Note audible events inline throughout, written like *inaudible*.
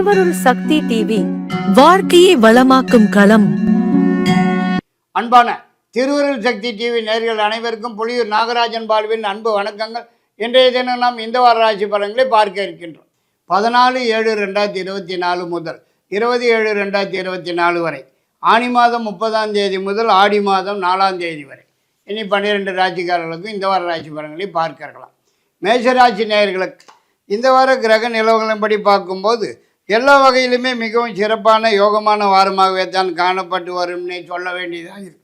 திருவருள் சக்தி டிவி வாழ்க்கையை வளமாக்கும் களம். அன்பான திருவருள் சக்தி டிவி நேர்கள் அனைவருக்கும் புலியூர் நாகராஜன் பாலுவின் அன்பு வணக்கங்கள். இன்றைய தினம் நாம் இந்த வார ராசி பலன்களை பார்க்க இருக்கின்றோம். பதினாலு ஏழு ரெண்டாயிரத்தி இருபத்தி நாலு முதல் இருபது ஏழு ரெண்டாயிரத்தி இருபத்தி நாலு வரை. ஆனி மாதம் முப்பதாம் தேதி முதல் ஆடி மாதம் நாலாம் தேதி வரை. இனி பன்னிரெண்டு ராசிக்காரர்களுக்கும் இந்த வார ராசி பலன்களை பார்க்க இருக்கலாம். மேஷராசி நேயர்களுக்கு இந்த வார கிரக நிலவரங்களின்படி பார்க்கும்போது எல்லா வகையிலுமே மிகவும் சிறப்பான யோகமான வாரமாகவே தான் காணப்பட்டு வரும்னே சொல்ல வேண்டியதாக இருக்கு.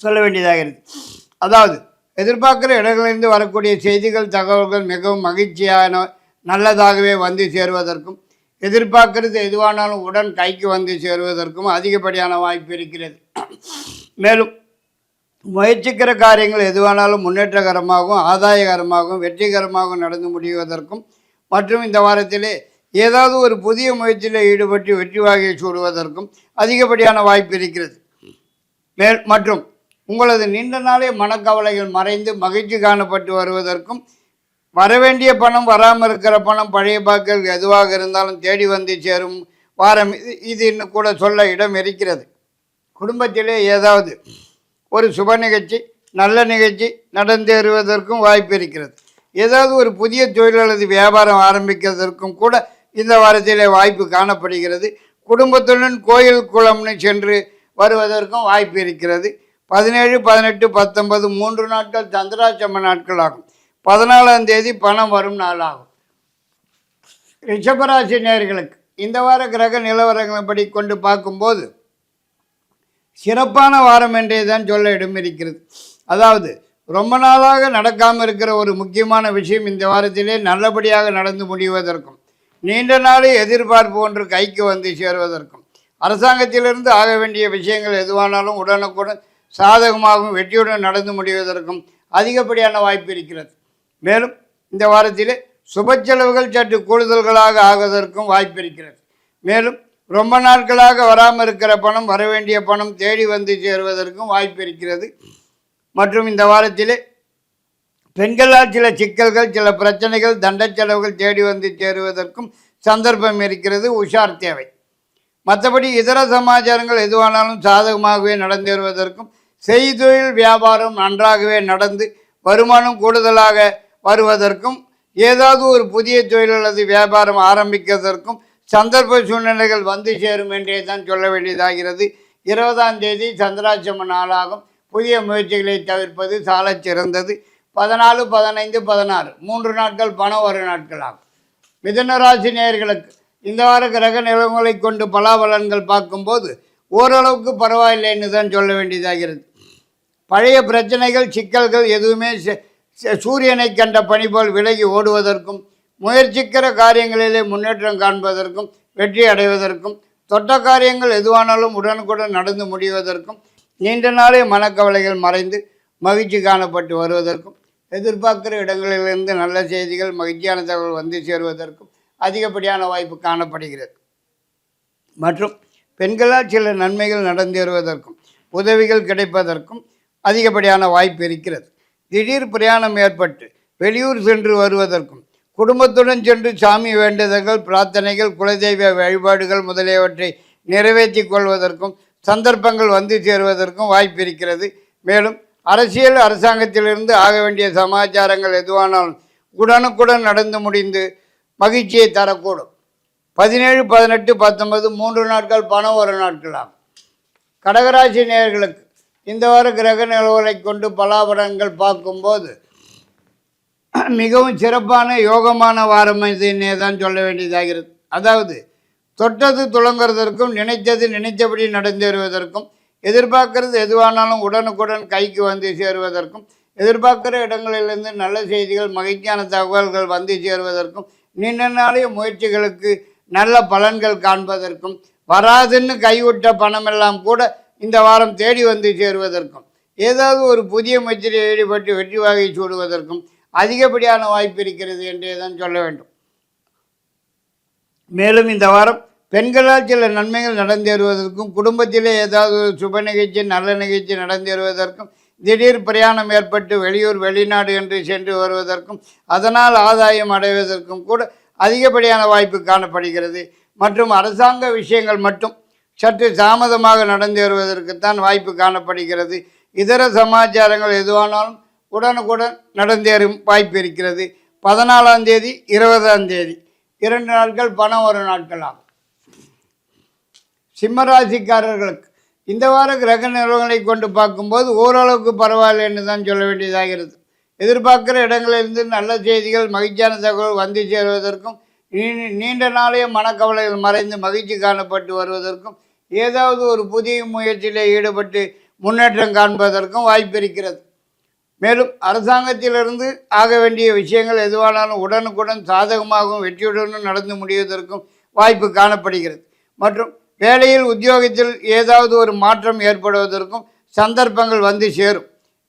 சொல்ல வேண்டியதாக இருக்குது அதாவது எதிர்பார்க்குற இடங்களிலிருந்து வரக்கூடிய செய்திகள் தகவல்கள் மிகவும் மகிழ்ச்சியான நல்லதாகவே வந்து சேருவதற்கும் எதிர்பார்க்கறது எதுவானாலும் உடன் கைக்கு வந்து சேருவதற்கும் அதிகப்படியான வாய்ப்பு இருக்கிறது. மேலும் முயற்சிக்கிற காரியங்கள் எதுவானாலும் முன்னேற்றகரமாகவும் ஆதாயகரமாகவும் வெற்றிகரமாகவும் நடந்து முடிவதற்கும் மற்றும் இந்த வாரத்திலே ஏதாவது ஒரு புதிய முயற்சியில் ஈடுபட்டு வெற்றி வாகையை சூடுவதற்கும் அதிகப்படியான வாய்ப்பு இருக்கிறது. மேல் மற்றும் உங்களது நீண்ட நாளே மனக்கவலைகள் மறைந்து மகிழ்ச்சி காணப்பட்டு வருவதற்கும் வரவேண்டிய பணம் வராமல் இருக்கிற பணம் பழைய பாக்கள் எதுவாக இருந்தாலும் தேடி வந்து சேரும் வாரம். இது இது இன்னும் கூட சொல்ல இடம் இருக்கிறது. குடும்பத்திலே ஏதாவது ஒரு சுப நிகழ்ச்சி நல்ல நிகழ்ச்சி நடந்தேறுவதற்கும் வாய்ப்பு இருக்கிறது. ஏதாவது ஒரு புதிய தொழில் அல்லது வியாபாரம் ஆரம்பிக்கிறதற்கும் கூட இந்த வாரத்திலே வாய்ப்பு காணப்படுகிறது. குடும்பத்துடன் கோயில் குளம்னு சென்று வருவதற்கும் வாய்ப்பு இருக்கிறது. பதினேழு பதினெட்டு பத்தொன்பது மூன்று நாட்கள் சந்திராச்சம நாட்கள் ஆகும் பதினாலாம் தேதி பணம் வரும் நாள் ஆகும் ரிஷபராசி நேர்களுக்கு இந்த வார கிரக நிலவரங்களின்படி கொண்டு பார்க்கும்போது சிறப்பான வாரம் என்றே தான் சொல்ல இடம் இருக்கிறது. அதாவது ரொம்ப நாளாக நடக்காமல் இருக்கிற ஒரு முக்கியமான விஷயம் இந்த வாரத்திலே நல்லபடியாக நடந்து முடிவதற்கும் நீண்ட நாளே எதிர்பார்ப்பு ஒன்று கைக்கு வந்து சேருவதற்கும். அரசாங்கத்திலிருந்து ஆக வேண்டிய விஷயங்கள் எதுவானாலும் உடனுக்குடன் சாதகமாகவும் வெற்றியுடன் நடந்து முடிவதற்கும் அதிகப்படியான வாய்ப்பு இருக்கிறது. மேலும் இந்த வாரத்திலே சுப செலவுகள் சற்று கூடுதல்களாக ஆகுவதற்கும் வாய்ப்பு இருக்கிறது. மேலும் ரொம்ப நாட்களாக வராமல் இருக்கிற பணம் வரவேண்டிய பணம் தேடி வந்து சேருவதற்கும் வாய்ப்பு இருக்கிறது. மற்றும் இந்த வாரத்திலே பெண்களால் சில சிக்கல்கள் சில பிரச்சனைகள் தண்ட செலவுகள் தேடி வந்து சேருவதற்கும் சந்தர்ப்பம் இருக்கிறது உஷார் தேவை. மற்றபடி இதர சமாச்சாரங்கள் எதுவானாலும் சாதகமாகவே நடந்தேறுவதற்கும் செய்தொழில் வியாபாரம் நன்றாகவே நடந்து வருமானம் கூடுதலாக வருவதற்கும் ஏதாவது ஒரு புதிய தொழில் அல்லது வியாபாரம் ஆரம்பிக்கிறதற்கும் சந்தர்ப்ப சூழ்நிலைகள் வந்து சேரும் என்றே தான் சொல்ல வேண்டியதாகிறது. இருபதாம் தேதி சந்திராட்சம நாளாகும். புதிய முயற்சிகளை தவிர்ப்பது சாலச் சிறந்தது. பதினாலு பதினைந்து பதினாறு. மூன்று நாட்கள் பணம் ஒரு நாட்கள் ஆகும் மிதுன ராசி நேயர்களுக்கு இந்த வார கிரக நிலவுகளை கொண்டு பலாபலன்கள் பார்க்கும்போது ஓரளவுக்கு பரவாயில்லைன்னு தான் சொல்ல வேண்டியதாகிறது பழைய பிரச்சனைகள் சிக்கல்கள் எதுவுமே சூரியனை கண்ட பணி போல் விலகி ஓடுவதற்கும் முயற்சிக்கிற காரியங்களிலே முன்னேற்றம் காண்பதற்கும் வெற்றி அடைவதற்கும் தொட்ட காரியங்கள் எதுவானாலும் உடனுக்குடன் நடந்து முடிவதற்கும் நீண்ட நாளே மனக்கவலைகள் மறைந்து மகிழ்ச்சி காணப்பட்டு வருவதற்கும் எதிர்பார்க்கிற இடங்களிலிருந்து நல்ல செய்திகள் மகிழ்ச்சியான தகவல் வந்து சேருவதற்கும் அதிகப்படியான வாய்ப்பு காணப்படுகிறது. மற்றும் பெண்களால் சில நன்மைகள் நடந்தேறுவதற்கும் உதவிகள் கிடைப்பதற்கும் அதிகப்படியான வாய்ப்பு இருக்கிறது. திடீர் பிரயாணம் ஏற்பட்டு வெளியூர் சென்று வருவதற்கும் குடும்பத்துடன் சென்று சாமி வேண்டுதல்கள் பிரார்த்தனைகள் குலதெய்வ வழிபாடுகள் முதலியவற்றை நிறைவேற்றி கொள்வதற்கும் சந்தர்ப்பங்கள் வந்து சேருவதற்கும் வாய்ப்பு இருக்கிறது. மேலும் அரசியல் அரசாங்கத்திலிருந்து ஆக வேண்டிய சமாச்சாரங்கள் எதுவானாலும் உடனுக்குடன் நடந்து முடிந்து மகிழ்ச்சியை தரக்கூடும். பதினேழு பதினெட்டு பத்தொன்பது மூன்று நாட்கள் பணம் ஒரு நாட்கள் கடகராசி நேர்களுக்கு இந்த வார கிரக நிலவரை கொண்டு பலாபலன்கள் பார்க்கும்போது மிகவும் சிறப்பான யோகமான வாரம் இதுன்னே தான் சொல்ல வேண்டியதாகிறது அதாவது தொட்டது துளங்குறதற்கும் நினைத்தது நினைத்தபடி நடந்தேறுவதற்கும் எதிர்பார்க்கறது எதுவானாலும் உடனுக்குடன் கைக்கு வந்து சேருவதற்கும் எதிர்பார்க்குற இடங்களிலிருந்து நல்ல செய்திகள் மகிழ்ச்சியான தகவல்கள் வந்து சேருவதற்கும் நீண்ட நாளைய முயற்சிகளுக்கு நல்ல பலன்கள் காண்பதற்கும் வராதுன்னு கைவிட்ட பணமெல்லாம் கூட இந்த வாரம் தேடி வந்து சேருவதற்கும் ஏதாவது ஒரு புதிய முயற்சியில் ஈடுபட்டு வெற்றி வாகை சூடுவதற்கும் அதிகப்படியான வாய்ப்பு இருக்கிறது என்றே தான் சொல்ல வேண்டும். மேலும் இந்த வாரம் பெண்களால் சில நன்மைகள் நடந்தேறுவதற்கும் குடும்பத்திலே ஏதாவது ஒரு சுப நிகழ்ச்சி நல்ல நிகழ்ச்சி நடந்தேறுவதற்கும் திடீர் பிரயாணம் ஏற்பட்டு வெளியூர் வெளிநாடு என்று சென்று வருவதற்கும் அதனால் ஆதாயம் அடைவதற்கும் கூட அதிகப்படியான வாய்ப்பு காணப்படுகிறது. மற்றும் அரசாங்க விஷயங்கள் மட்டும் சற்று தாமதமாக நடந்தேறுவதற்குத்தான் வாய்ப்பு காணப்படுகிறது. இதர சமாச்சாரங்கள் எதுவானாலும் உடனுக்குடன் நடந்தேறும் வாய்ப்பு இருக்கிறது. பதினாலாம் தேதி இருபதாம் தேதி. இரண்டு நாட்கள் பணம் வரும் நாட்களாகும். சிம்மராசிக்காரர்களுக்கு இந்த வார கிரக நிலவங்களை கொண்டு பார்க்கும்போது ஓரளவுக்கு பரவாயில்லைன்னு தான் சொல்ல வேண்டியதாகிறது எதிர்பார்க்குற இடங்களிலிருந்து நல்ல செய்திகள் மகிழ்ச்சியான தகவல் வந்து சேருவதற்கும் நீ- நீண்ட நாளைய மனக்கவலைகள் மறைந்து மகிழ்ச்சி காணப்பட்டு வருவதற்கும் ஏதாவது ஒரு புதிய முயற்சியில் ஈடுபட்டு முன்னேற்றம் காண்பதற்கும் வாய்ப்பு இருக்கிறது. மேலும் அரசாங்கத்திலிருந்து ஆக வேண்டிய விஷயங்கள் எதுவானாலும் உடனுக்குடன் சாதகமாகவும் வெற்றியுடனும் நடந்து முடிவதற்கும் வாய்ப்பு காணப்படுகிறது. மற்றும் வேலையில் உத்தியோகத்தில் ஏதாவது ஒரு மாற்றம் ஏற்படுவதற்கும் சந்தர்ப்பங்கள் வந்து சேரும்.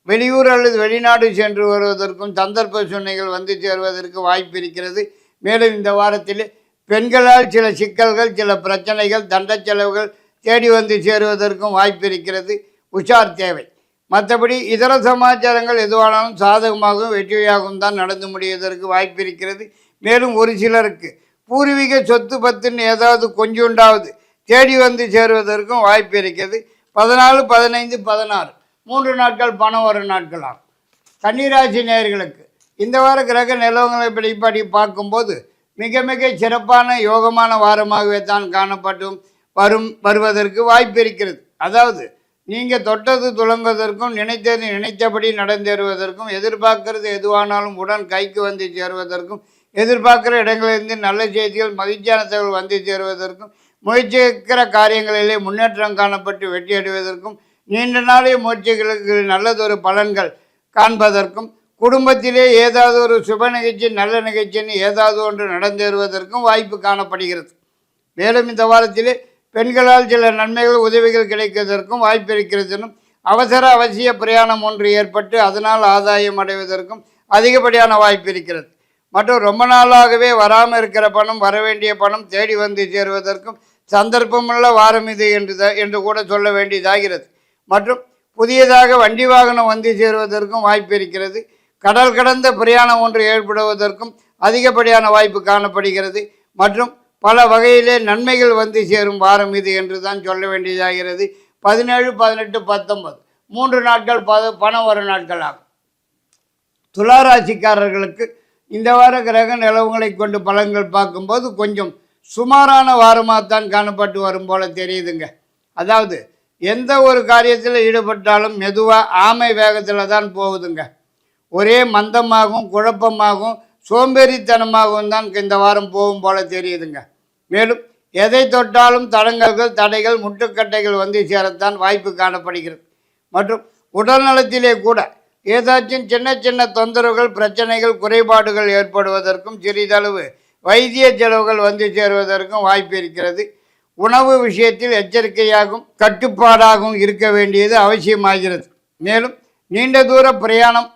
வெளியூர் அல்லது வெளிநாடு சென்று வருவதற்கும் சந்தர்ப்ப சூழ்நிலைகள் வந்து சேருவதற்கு வாய்ப்பு இருக்கிறது. மேலும் இந்த வாரத்தில் பெண்களால் சில சிக்கல்கள் சில பிரச்சனைகள் தண்ட செலவுகள் தேடி வந்து சேருவதற்கும் வாய்ப்பு இருக்கிறது. உஷார் தேவை. மற்றபடி இதர சமாச்சாரங்கள் எதுவானாலும் சாதகமாகவும் வெற்றியாகவும் தான் நடந்து முடிவதற்கு வாய்ப்பு இருக்கிறது. மேலும் ஒரு சிலருக்கு பூர்வீக சொத்து பத்துன்னு ஏதாவது கொஞ்சுண்டாவது தேடி வந்து சேருவதற்கும் வாய்ப்பு இருக்கிறது. பதினாலு பதினைந்து பதினாறு. மூன்று நாட்கள் பணம் வரும் நாட்கள் கன்னிராசி நேர்களுக்கு இந்த வார கிரக நிலவங்களை படிப்படி பார்க்கும்போது மிக மிக சிறப்பான யோகமான வாரமாகவே தான் காணப்பட்டும் வரும் வருவதற்கு வாய்ப்பு இருக்கிறது. அதாவது நீங்கள் தொட்டது துளங்குவதற்கும் நினைத்தது நினைத்தபடி நடந்தேறுவதற்கும் எதிர்பார்க்கறது எதுவானாலும் உடன் கைக்கு வந்து சேருவதற்கும் எதிர்பார்க்குற இடங்களிலிருந்து நல்ல செய்திகள் மகிழ்ச்சியான தகவல் வந்து சேருவதற்கும் முயற்சிக்கிற காரியங்களிலே முன்னேற்றம் காணப்பட்டு வெற்றி அடைவதற்கும் நீண்ட நாளைய முயற்சிகளுக்கு நல்லதொரு பலன்கள் காண்பதற்கும் குடும்பத்திலே ஏதாவது ஒரு சுப நிகழ்ச்சி நல்ல நிகழ்ச்சின்னு ஏதாவது ஒன்று நடந்தேறுவதற்கும் வாய்ப்பு காணப்படுகிறது. மேலும் இந்த வாரத்திலே பெண்களால் சில நன்மைகள் உதவிகள் கிடைப்பதற்கும் வாய்ப்பு இருக்கிறதுனும் அவசர அவசிய பிரயாணம் ஒன்று ஏற்பட்டு அதனால் ஆதாயம் அடைவதற்கும் அதிகப்படியான வாய்ப்பு இருக்கிறது. மற்றும் ரொம்ப நாளாகவே வராமல் இருக்கிற பணம் வர வேண்டிய பணம் தேடி வந்து சேருவதற்கும் சந்தர்ப்பமுள்ள வாரம் இது என்று த- என்று கூட சொல்ல வேண்டியதாகிறது. மற்றும் புதியதாக வண்டி வாகனம் வந்து சேருவதற்கும் வாய்ப்பு இருக்கிறது. கடல் கடந்த பிரயாணம் ஒன்று ஏற்படுவதற்கும் அதிகப்படியான வாய்ப்பு காணப்படுகிறது. மற்றும் பல வகையிலே நன்மைகள் வந்து சேரும் வாரம் இது என்று தான் சொல்ல வேண்டியதாகிறது. பதினேழு பதினெட்டு பத்தொன்பது. மூன்று நாட்கள் ப பணம் வரும் நாட்கள் ஆகும். துளாராசிக்காரர்களுக்கு இந்த வார கிரக நிலவுகளை கொண்டு பலன்கள் பார்க்கும்போது கொஞ்சம் சுமாரான வாரமாகத்தான் காணப்பட்டு வரும் போல தெரியுதுங்க. அதாவது எந்த ஒரு காரியத்தில் ஈடுபட்டாலும் மெதுவாக ஆமை வேகத்தில் தான் போகுதுங்க. ஒரே மந்தமாகவும் குழப்பமாகவும் சோம்பேறித்தனமாகவும் தான் இந்த வாரம் போகும் போல தெரியுதுங்க. மேலும் எதை தொட்டாலும் தடங்கல்கள் தடைகள் முட்டுக்கட்டைகள் வந்து சேரத்தான் வாய்ப்பு காணப்படுகிறது. மற்றும் உடல்நலத்திலே கூட ஏதாச்சும் சின்ன சின்ன தொந்தரவுகள் பிரச்சனைகள் குறைபாடுகள் ஏற்படுவதற்கும் சிறிதளவு வைத்திய செலவுகள் வந்து சேருவதற்கும் வாய்ப்பு இருக்கிறது. உணவு விஷயத்தில் எச்சரிக்கையாகவும் கட்டுப்பாடாகவும் இருக்க வேண்டியது அவசியமாகிறது. மேலும் நீண்ட தூர பிரயாணம்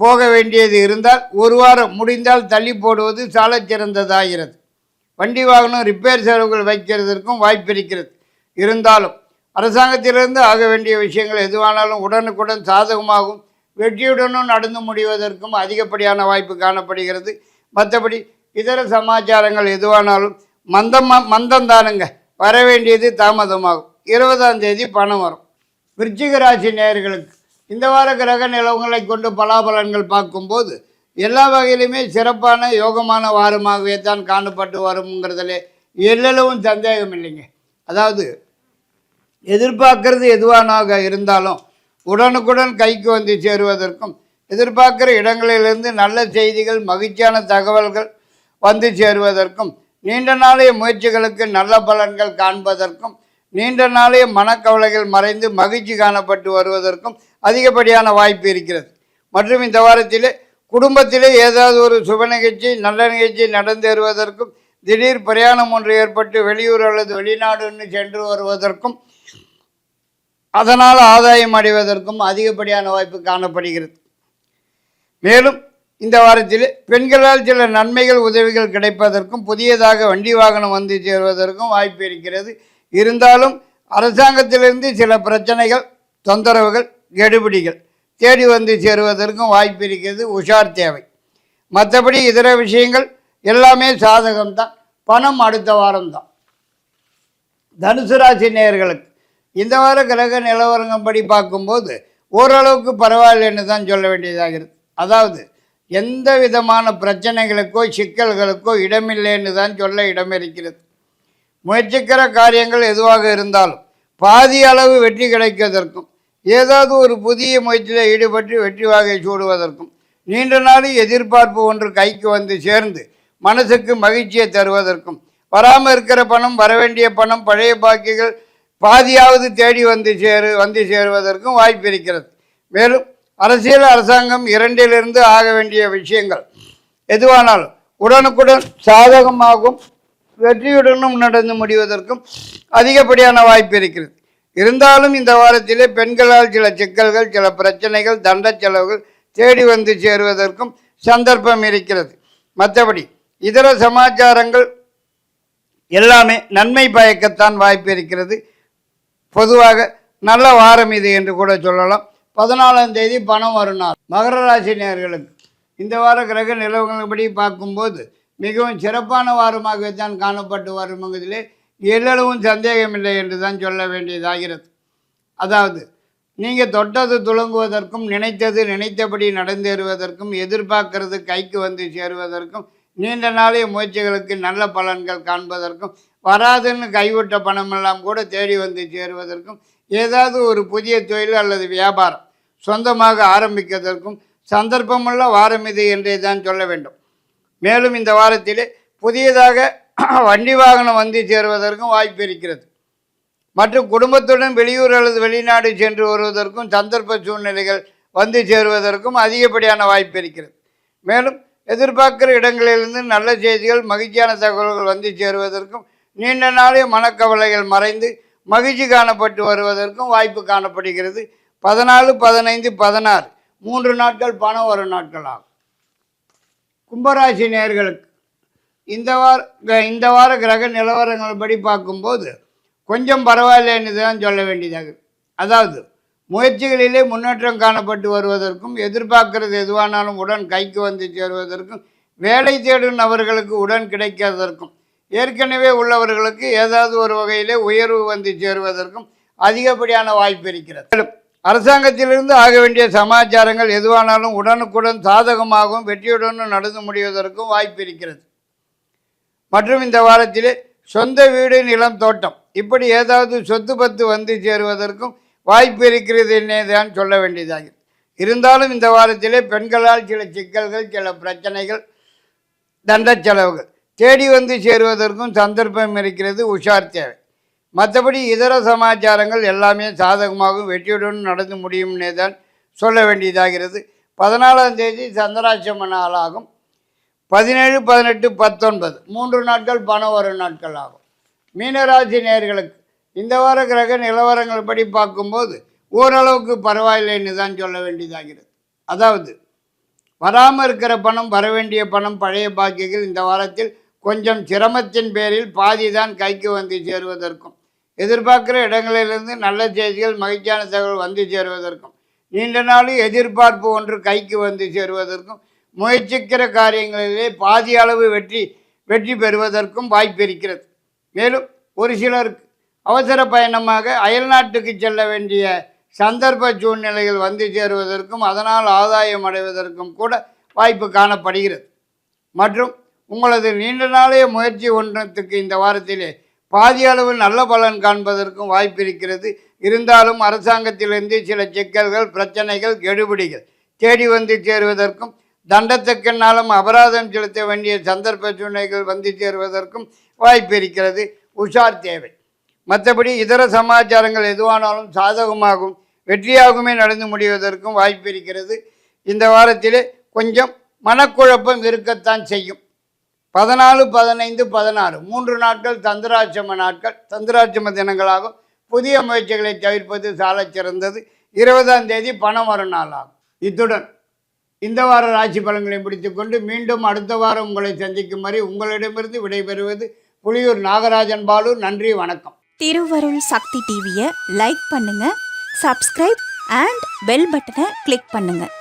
போக வேண்டியது இருந்தால் ஒரு வாரம் முடிந்தால் தள்ளி போடுவது சாலச் சிறந்ததாகிறது. வண்டி வாகனம் ரிப்பேர் செலவுகள் வைக்கிறதற்கும் வாய்ப்பு இருக்கிறது. இருந்தாலும் அரசாங்கத்திலிருந்து ஆக வேண்டிய விஷயங்கள் எதுவானாலும் உடனுக்குடன் சாதகமாகவும் வெற்றியுடனும் நடந்து முடிவதற்கும் அதிகப்படியான வாய்ப்பு காணப்படுகிறது. மற்றபடி இதர சமாச்சாரங்கள் எதுவானாலும் மந்தம் மந்தம் தானுங்க. வர வேண்டியது தாமதமாகும். இருபதாம் தேதி பணம் வரும். விருச்சிக ராசி நேயர்களுக்கு இந்த வார கிரக நிலவுகளை கொண்டு பலாபலன்கள் பார்க்கும்போது எல்லா வகையிலுமே சிறப்பான யோகமான வாரமாகவே தான் காணப்பட்டு வருங்கிறதுல எல்லளவும் சந்தேகம் இல்லைங்க. அதாவது எதிர்பார்க்கறது எதுவானாக இருந்தாலும் உடனுக்குடன் கைக்கு வந்து சேருவதற்கும் எதிர்பார்க்குற இடங்களிலிருந்து நல்ல செய்திகள் மகிழ்ச்சியான தகவல்கள் வந்து சேருவதற்கும் நீண்ட நாளைய முயற்சிகளுக்கு நல்ல பலன்கள் காண்பதற்கும் நீண்ட நாளைய மனக்கவலைகள் மறைந்து மகிழ்ச்சி காணப்பட்டு வருவதற்கும் அதிகப்படியான வாய்ப்பு இருக்கிறது. மற்றும் இந்த வாரத்திலே குடும்பத்திலே ஏதாவது ஒரு சுப நிகழ்ச்சி நல்ல நிகழ்ச்சி நடந்தேறுவதற்கும் திடீர் பிரயாணம் ஒன்று ஏற்பட்டு வெளியூர் அல்லது வெளிநாடுன்னு சென்று வருவதற்கும் அதனால் ஆதாயம் அடைவதற்கும் அதிகப்படியான வாய்ப்பு காணப்படுகிறது. மேலும் இந்த வாரத்தில் பெண்களால் சில நன்மைகள் உதவிகள் கிடைப்பதற்கும் புதியதாக வண்டி வாகனம் வந்து சேருவதற்கும் வாய்ப்பு இருக்கிறது. இருந்தாலும் அரசாங்கத்திலிருந்து சில பிரச்சனைகள் தொந்தரவுகள் கெடுபிடிகள் தேடி வந்து சேருவதற்கும் வாய்ப்பு இருக்கிறது. உஷார் தேவை. மற்றபடி இதர விஷயங்கள் எல்லாமே சாதகம்தான். பணம் அடுத்த வாரம்தான். தனுசு ராசி நேயர்களுக்கு இந்த வார கிரக நிலவரங்கப்படி பார்க்கும்போது ஓரளவுக்கு பரவாயில்லைன்னு தான் சொல்ல வேண்டியதாகிறது அதாவது எந்த விதமான பிரச்சனைகளுக்கோ சிக்கல்களுக்கோ இடமில்லைன்னு தான் சொல்ல இடம் இருக்கிறது முயற்சிக்கிற காரியங்கள் எதுவாக இருந்தாலும் பாதி அளவு வெற்றி கிடைப்பதற்கும் ஏதாவது ஒரு புதிய முயற்சியில் ஈடுபட்டு வெற்றி வாகை சூடுவதற்கும் நீண்ட நாள் எதிர்பார்ப்பு ஒன்று கைக்கு வந்து சேர்ந்து மனசுக்கு மகிழ்ச்சியை தருவதற்கும் வராமல் இருக்கிற பணம் வரவேண்டிய பணம் பழைய பாக்கிகள் பாதியாவது தேடி வந்து சேரு வந்து சேருவதற்கும் வாய்ப்பு இருக்கிறது. மேலும் அரசியல் அரசாங்கம் இரண்டிலிருந்து ஆக வேண்டிய விஷயங்கள் எதுவானாலும் உடனுக்குடன் சாதகமாகவும் வெற்றியுடனும் நடந்து முடிவதற்கும் அதிகப்படியான வாய்ப்பு இருக்கிறது. இருந்தாலும் இந்த வாரத்திலே பெண்களால் சில சிக்கல்கள் சில பிரச்சனைகள் தண்ட செலவுகள் தேடி வந்து சேருவதற்கும் சந்தர்ப்பம் இருக்கிறது. மற்றபடி இதர சமாச்சாரங்கள் எல்லாமே நன்மை பயக்கத்தான் வாய்ப்பு இருக்கிறது. பொதுவாக நல்ல வாரம் இது என்று கூட சொல்லலாம். பதினாலாம் தேதி பணம் வரும் நாள் மகர ராசி நேர்களுக்கு இந்த வார கிரக நிலவரங்கள்படி பார்க்கும்போது மிகவும் சிறப்பான வாரமாக தான் காணப்பட்டு வரும் இதிலே எல்லளவும் சந்தேகமில்லை என்று தான் சொல்ல வேண்டியதாகிறது. அதாவது நீங்கள் தொட்டது துளங்குவதற்கும் நினைத்தது நினைத்தபடி நடந்தேறுவதற்கும் எதிர்பார்க்கறது கைக்கு வந்து சேருவதற்கும் நீண்ட நாளைய முயற்சிகளுக்கு நல்ல பலன்கள் காண்பதற்கும் வராதுன்னு கைவிட்ட பணமெல்லாம் கூட தேடி வந்து சேருவதற்கும் ஏதாவது ஒரு புதிய தொழில் அல்லது வியாபாரம் சொந்தமாக ஆரம்பிக்கிறதற்கும் சந்தர்ப்பமுள்ள வாரம் இது என்றே தான் சொல்ல வேண்டும். மேலும் இந்த வாரத்திலே புதியதாக *clears throat* வண்டி வாகனம் வந்து சேருவதற்கும் வாய்ப்பு இருக்கிறது. மற்றும் குடும்பத்துடன் வெளியூர் அல்லது வெளிநாடு சென்று வருவதற்கும் சந்தர்ப்ப சூழ்நிலைகள் வந்து சேருவதற்கும் அதிகப்படியான வாய்ப்பு இருக்கிறது. மேலும் எதிர்பார்க்கிற இடங்களிலிருந்து நல்ல செய்திகள் மகிழ்ச்சியான தகவல்கள் வந்து சேருவதற்கும் நீண்ட நாளே மனக்கவலைகள் மறைந்து மகிழ்ச்சி காணப்பட்டு வருவதற்கும் வாய்ப்பு காணப்படுகிறது. பதினாலு பதினைந்து பதினாறு. மூன்று நாட்கள் பணம் வரும் நாட்கள் ஆகும். கும்பராசி நேயர்களுக்கு இந்த வார க- இந்த வார கிரக நிலவரங்கள் படி பார்க்கும்போது கொஞ்சம் பரவாயில்லைன்னு தான் சொல்ல வேண்டியதாக அதாவது முயற்சிகளிலே முன்னேற்றம் காணப்பட்டு வருவதற்கும் எதிர்பார்க்கிறது எதுவானாலும் உடன் கைக்கு வந்து சேருவதற்கும் வேலை தேடும் நபர்களுக்கு உடன் கிடைக்கிறதற்கும் ஏற்கனவே உள்ளவர்களுக்கு ஏதாவது ஒரு வகையிலே உயர்வு வந்து சேருவதற்கும் அதிகப்படியான வாய்ப்பு இருக்கிறது. அரசாங்கத்திலிருந்து ஆக வேண்டிய சமாச்சாரங்கள் எதுவானாலும் உடனுக்குடன் சாதகமாகவும் வெற்றியுடனும் நடந்து முடிவதற்கும் வாய்ப்பு இருக்கிறது. மற்றும் இந்த வாரத்திலே சொந்த வீடு நிலம் தோட்டம். இப்படி ஏதாவது சொத்து பத்து வந்து சேருவதற்கும் வாய்ப்பு இருக்கிறது என்னதான் சொல்ல வேண்டியதாகிறது. இருந்தாலும் இந்த வாரத்திலே பெண்களால் சில சிக்கல்கள் சில பிரச்சனைகள் தண்ட செலவுகள் தேடி வந்து சேருவதற்கும் சந்தர்ப்பம் இருக்கிறது உஷார் தேவை. மற்றபடி இதர சமாச்சாரங்கள் எல்லாமே சாதகமாகவும் வெற்றியுடன் நடந்து முடியும்னே தான் சொல்ல வேண்டியதாகிறது. பதினாலாம் தேதி சந்திராட்சம நாளாகும். பதினேழு பதினெட்டு பத்தொன்பது. மூன்று நாட்கள் பணம் வரும் நாட்கள் ஆகும். மீனராசி நேர்களுக்கு இந்த வார கிரக நிலவரங்கள் படி பார்க்கும்போது ஓரளவுக்கு பரவாயில்லைன்னு தான் சொல்ல வேண்டியதாகிறது. அதாவது வராமல் இருக்கிற பணம் வர வேண்டிய பணம் பழைய பாக்கியங்கள் இந்த வாரத்தில் கொஞ்சம் சிரமத்தின் பேரில் பாதி தான் கைக்கு வந்து சேருவதற்கும். எதிர்பார்க்கிற இடங்களிலிருந்து நல்ல செய்திகள் மகிழ்ச்சியான தகவல் வந்து சேருவதற்கும் நீண்ட நாள் எதிர்பார்ப்பு ஒன்று கைக்கு வந்து சேருவதற்கும் முயற்சிக்கிற காரியங்களிலே பாதி அளவு வெற்றி வெற்றி பெறுவதற்கும் வாய்ப்பு இருக்கிறது. மேலும் ஒரு சிலருக்கு அவசர பயணமாக அயல்நாட்டுக்கு செல்ல வேண்டிய சந்தர்ப்ப சூழ்நிலைகள் வந்து சேருவதற்கும் அதனால் ஆதாயம் அடைவதற்கும் கூட வாய்ப்பு காணப்படுகிறது. மற்றும் உங்களது நீண்ட நாளைய முயற்சி ஒன்றத்துக்கு இந்த வாரத்திலே பாதி அளவு நல்ல பலன் காண்பதற்கும் வாய்ப்பு இருக்கிறது. இருந்தாலும் அரசாங்கத்திலிருந்து சில சிக்கல்கள் பிரச்சனைகள் கெடுபிடிகள் தேடி வந்து சேருவதற்கும் தண்டத்துக்குன்னாலும் அபராதம் செலுத்த வேண்டிய சந்தர்ப்ப சூழ்நிலைகள் வந்து சேருவதற்கும் வாய்ப்பு இருக்கிறது. உஷார் தேவை. மற்றபடி இதர சமாச்சாரங்கள் எதுவானாலும் சாதகமாகும் வெற்றியாகவுமே நடந்து முடிவதற்கும் வாய்ப்பு இருக்கிறது. இந்த வாரத்திலே கொஞ்சம் மனக்குழப்பம் இருக்கத்தான் செய்யும். பதினாலு பதினைந்து பதினாறு. மூன்று நாட்கள் தந்திராட்சம நாட்கள். தந்திராட்சம தினங்களாகும். புதிய முயற்சிகளை தவிர்ப்பது சாலச் சிறந்தது. இருபதாம் தேதி பணம் வரும் நாளாகும் இத்துடன் இந்த வார ராசி பலன்களை முடித்துக்கொண்டு மீண்டும் அடுத்த வாரம் உங்களை சந்திக்கும் வரை உங்களிடமிருந்து விடைபெறுவது புலியூர் நாகராஜன் பாலு. நன்றி வணக்கம். திருவருள் சக்தி டிவியை லைக் பண்ணுங்க சப்ஸ்கிரைப் அண்ட் பெல் பட்டனை கிளிக் பண்ணுங்கள்